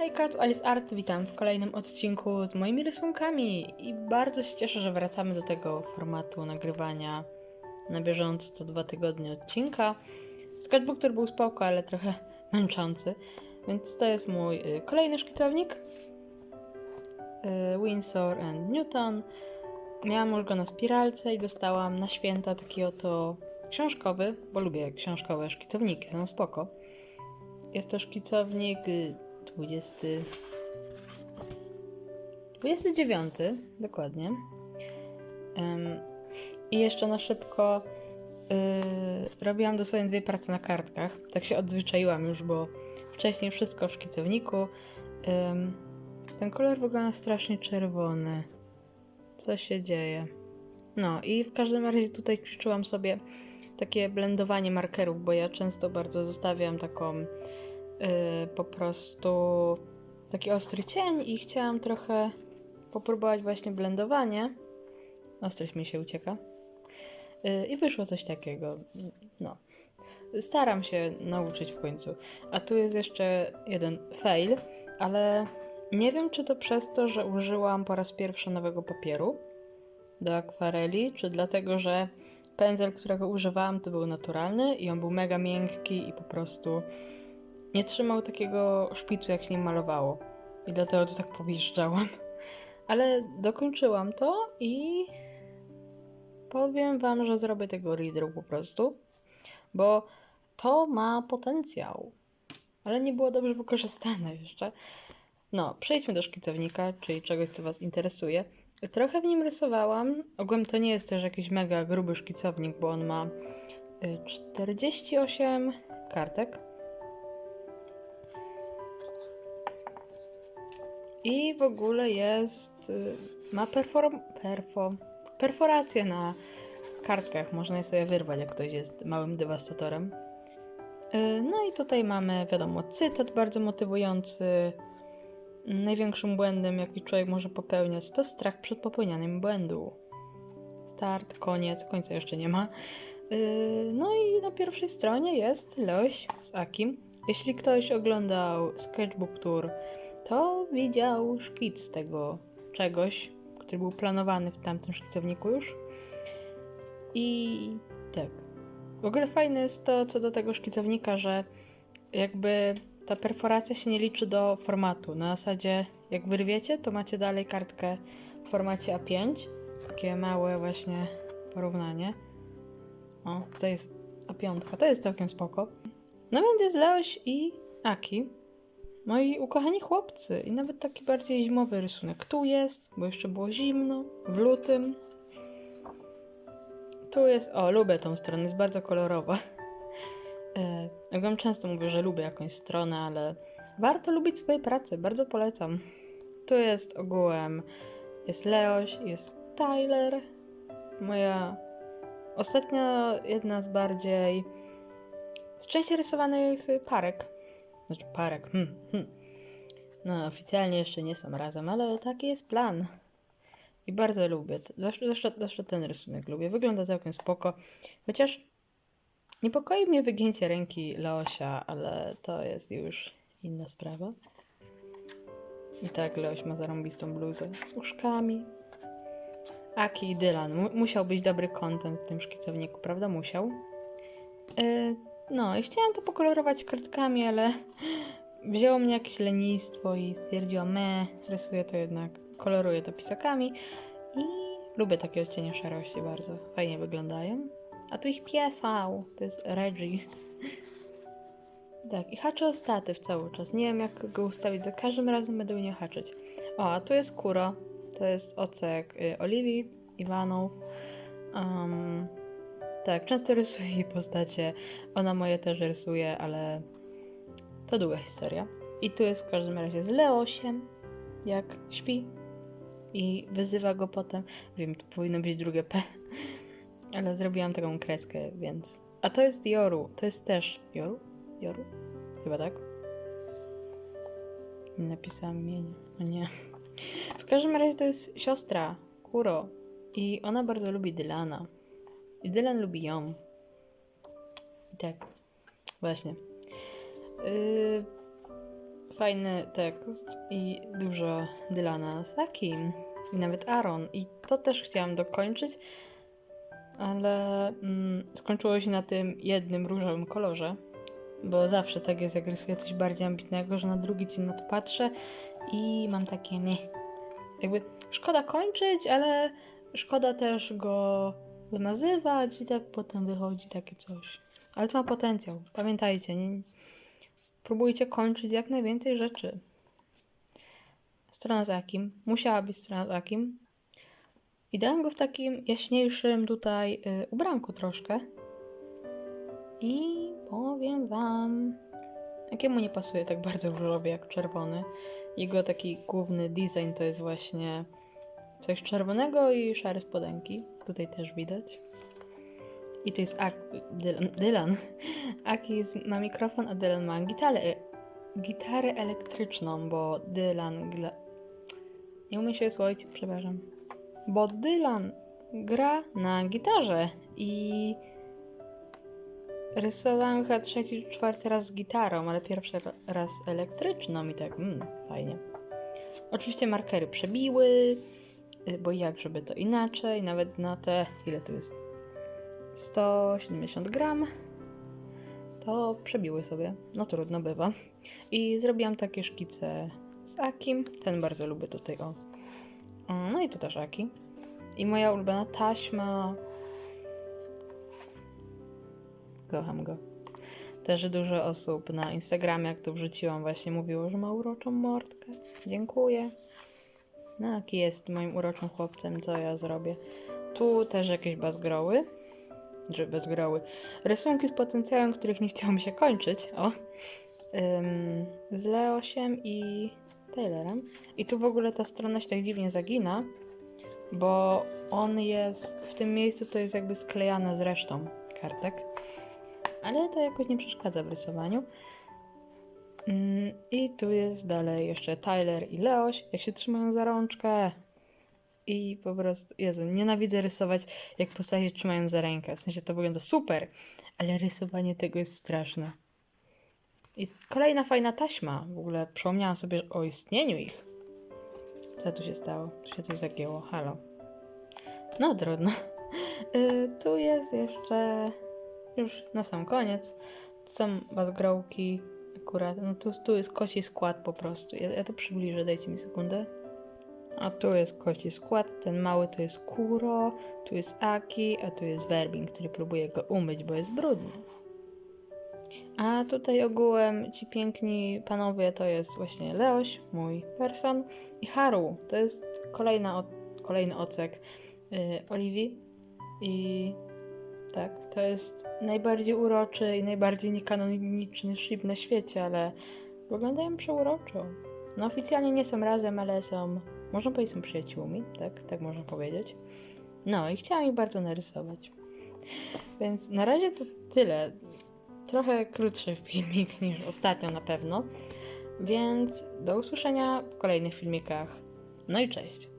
Hejka, tu Alice Art, witam w kolejnym odcinku z moimi rysunkami i bardzo się cieszę, że wracamy do tego formatu nagrywania na bieżąco co dwa tygodnie odcinka. Sketchbook, który był spoko, ale trochę męczący, więc to jest mój y, kolejny szkicownik y, Windsor and Newton. Miałam już go na spiralce i dostałam na święta taki oto książkowy, bo lubię książkowe szkicowniki, są spoko. Jest to szkicownik y, 20. 29, dokładnie. Em, I jeszcze na szybko y, robiłam dosłownie dwie prace na kartkach. Tak się odzwyczaiłam już, bo wcześniej wszystko w szkicowniku. Ym, ten kolor wygląda strasznie czerwony. Co się dzieje? No i w każdym razie tutaj ćwiczyłam sobie takie blendowanie markerów, bo ja często bardzo zostawiam taką po prostu taki ostry cień i chciałam trochę popróbować właśnie blendowanie. Ostrość mi się ucieka. Y, I wyszło coś takiego. No. Staram się nauczyć w końcu. A tu jest jeszcze jeden fail, ale nie wiem, czy to przez to, że użyłam po raz pierwszy nowego papieru do akwareli, czy dlatego, że pędzel, którego używałam, to był naturalny i on był mega miękki i po prostu nie trzymał takiego szpicu, jak się nim malowało. I dlatego to tak powjeżdżałam. Ale dokończyłam to i powiem wam, że zrobię tego reader po prostu, bo to ma potencjał, ale nie było dobrze wykorzystane jeszcze. No, przejdźmy do szkicownika, czyli czegoś, co was interesuje. Trochę w nim rysowałam. Ogółem to nie jest też jakiś mega gruby szkicownik, bo on ma y, 48 kartek. I w ogóle jest. y, Ma perfo, perforację na kartkach. Można je sobie wyrwać, jak ktoś jest małym dewastatorem. Y, No i tutaj mamy, wiadomo, cytat bardzo motywujący. Największym błędem, jaki człowiek może popełniać, to strach przed popełnianiem błędu. Start, koniec, końca jeszcze nie ma. Yy, No i na pierwszej stronie jest Leoś z Akim. Jeśli ktoś oglądał Sketchbook Tour, to widział szkic tego czegoś, który był planowany w tamtym szkicowniku już. I tak. W ogóle fajne jest to, co do tego szkicownika, że jakby ta perforacja się nie liczy do formatu. Na zasadzie, jak wyrwiecie, to macie dalej kartkę w formacie A5. Takie małe właśnie porównanie. O, to jest A5. To jest całkiem spoko. No więc jest Leoś i Aki. Moi ukochani chłopcy. I nawet taki bardziej zimowy rysunek. Tu jest, bo jeszcze było zimno. W lutym. Tu jest... O, lubię tą stronę. Jest bardzo kolorowa. E, Jak wam często mówię, że lubię jakąś stronę, ale warto lubić swoje prace, bardzo polecam. Tu jest ogółem, jest Leoś, jest Tyler, moja ostatnio jedna z bardziej z częściej rysowanych parek. Znaczy parek, hmm, hmm. No oficjalnie jeszcze nie są razem, ale taki jest plan. I bardzo lubię, zwłaszcza, zwłaszcza, ten rysunek lubię, wygląda całkiem spoko. Chociaż Niepokoi mnie wygięcie ręki Leosia, ale to jest już inna sprawa. I tak, Leoś ma zarąbistą bluzę z uszkami. Aki i Dylan. Mu- musiał być dobry content w tym szkicowniku, prawda? Musiał. Yy, no, i chciałam to pokolorować kartkami, ale wzięło mnie jakieś lenistwo i stwierdziłam, me, rysuję to jednak, koloruję to pisakami i lubię takie odcienie szarości bardzo. Fajnie wyglądają. A tu ich piesał. To jest Reggie. Tak, i haczę o statyw cały czas. Nie wiem, jak go ustawić. Za każdym razem będę nie haczyć. O, a tu jest Kuro. To jest ocek y, Oliwii Iwanów. Um, tak, często rysuję jej postacie. Ona moje też rysuje, ale to długa historia. I tu jest w każdym razie z Leosiem, jak śpi. I wyzywa go potem. Wiem, tu powinno być drugie P. Ale zrobiłam taką kreskę, więc. A to jest Joru. To jest też. Joru? Joru? Chyba tak. Nie napisałam imienia. No nie. W każdym razie to jest siostra Kuro. I ona bardzo lubi Dylana. I Dylan lubi ją. Tak. Właśnie. Yy, fajny tekst i dużo Dylana z Akim i nawet Aaron. I to też chciałam dokończyć, ale mm, skończyło się na tym jednym różowym kolorze. Bo zawsze tak jest, jak rysuję coś bardziej ambitnego, że na drugi dzień na to patrzę i mam takie nie. Jakby szkoda kończyć, ale szkoda też go wymazywać i tak potem wychodzi takie coś. Ale to ma potencjał. Pamiętajcie, nie, próbujcie kończyć jak najwięcej rzeczy. Strona z Akim. Musiała być strona z Akim. I dałem go w takim jaśniejszym tutaj y, ubranku troszkę. I powiem wam, jakiemu nie pasuje tak bardzo różowy jak czerwony. Jego taki główny design to jest właśnie coś czerwonego i szare spodenki. Tutaj też widać. I to jest Ak Dylan. Dylan. Aki ma mikrofon, a Dylan ma gitarę, gitarę elektryczną, bo Dylan gra... Nie umiem się słowić, przepraszam. Bo Dylan gra na gitarze i rysowałem chyba trzeci, czwarty raz z gitarą, ale pierwszy ra- raz elektryczną i tak, mm, fajnie. Oczywiście markery przebiły, bo jak żeby to inaczej, nawet na te, ile tu jest? 170 gram, to przebiły sobie. No trudno bywa. I zrobiłam takie szkice z Akim. Ten bardzo lubię tutaj. O, No i tu też Aki. I moja ulubiona taśma. Kocham go. Też dużo osób na Instagramie, jak to wrzuciłam, właśnie mówiło, że ma uroczą mordkę. Dziękuję. No, jaki jest moim uroczym chłopcem, co ja zrobię. Tu też jakieś bazgroły. Że bezgroły. Rysunki z potencjałem, których nie chciało mi się kończyć. O. Ym, z Leosiem i Taylorem. I tu w ogóle ta strona się tak dziwnie zagina, bo on jest w tym miejscu to jest jakby sklejane z resztą kartek. Ale to jakoś nie przeszkadza w rysowaniu. I tu jest dalej jeszcze Tyler i Leoś, jak się trzymają za rączkę. I po prostu, Jezu, nienawidzę rysować, jak postacie się trzymają za rękę. W sensie to wygląda super, ale rysowanie tego jest straszne. I kolejna fajna taśma. W ogóle przypomniałam sobie o istnieniu ich. Co tu się stało? Tu się coś zagięło. Halo. No trudno. Y, tu jest jeszcze już na sam koniec. Są bazgrołki akurat. No tu, tu jest kosi skład po prostu. Ja, ja to przybliżę, dajcie mi sekundę. A tu jest kości skład, ten mały to jest Kuro, tu jest Aki, a tu jest Werbin, który próbuje go umyć, bo jest brudny. A tutaj ogółem ci piękni panowie to jest właśnie Leoś, mój person, i Haru, to jest kolejna, kolejny ocek y, Oliwii. I tak, to jest najbardziej uroczy i najbardziej niekanoniczny ship na świecie, ale wyglądają przeuroczo. No oficjalnie nie są razem, ale są, można powiedzieć, są przyjaciółmi, tak? Tak można powiedzieć. No i chciałam ich bardzo narysować. Więc na razie to tyle. Trochę krótszy filmik niż ostatnio na pewno. Więc do usłyszenia w kolejnych filmikach. No i cześć.